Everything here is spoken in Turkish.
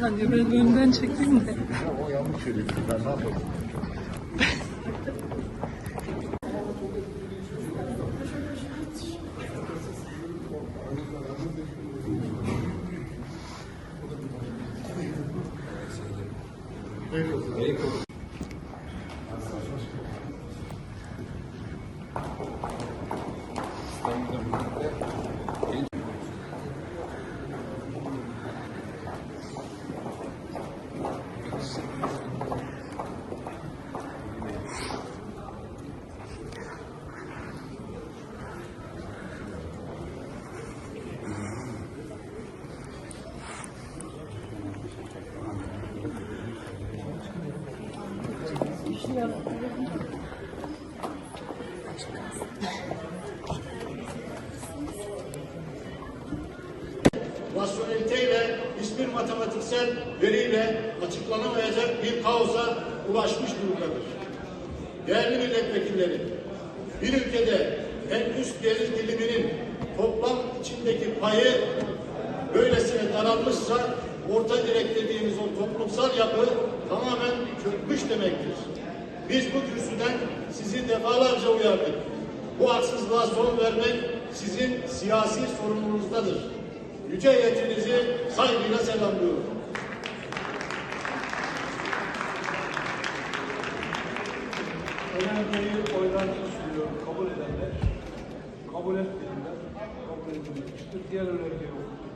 saniye biraz önden çekeyim de. O yanlış söyledi. Ben ne yapayım? Rasyoneliteyle, hiçbir matematiksel veriyle açıklanamayacak bir kaosa ulaşmış durumdadır. Değerli milletvekilleri, bir ülkede en üst gelir diliminin toplam içindeki payı böylesine daralmışsa orta direk dediğimiz o toplumsal yapı tamamen çökmüş demektir. Biz bu kürsüden sizi defalarca uyardık. Bu haksızlığa son vermek sizin siyasi sorumluluğunuzdadır. Yüce heyetinizi saygıyla selamlıyorum. Önermeyi oylarınıza sunuyorum. Kabul edenler, kabul etmeyenler kabul edilmiştir. Diğer önergeyi okuyun.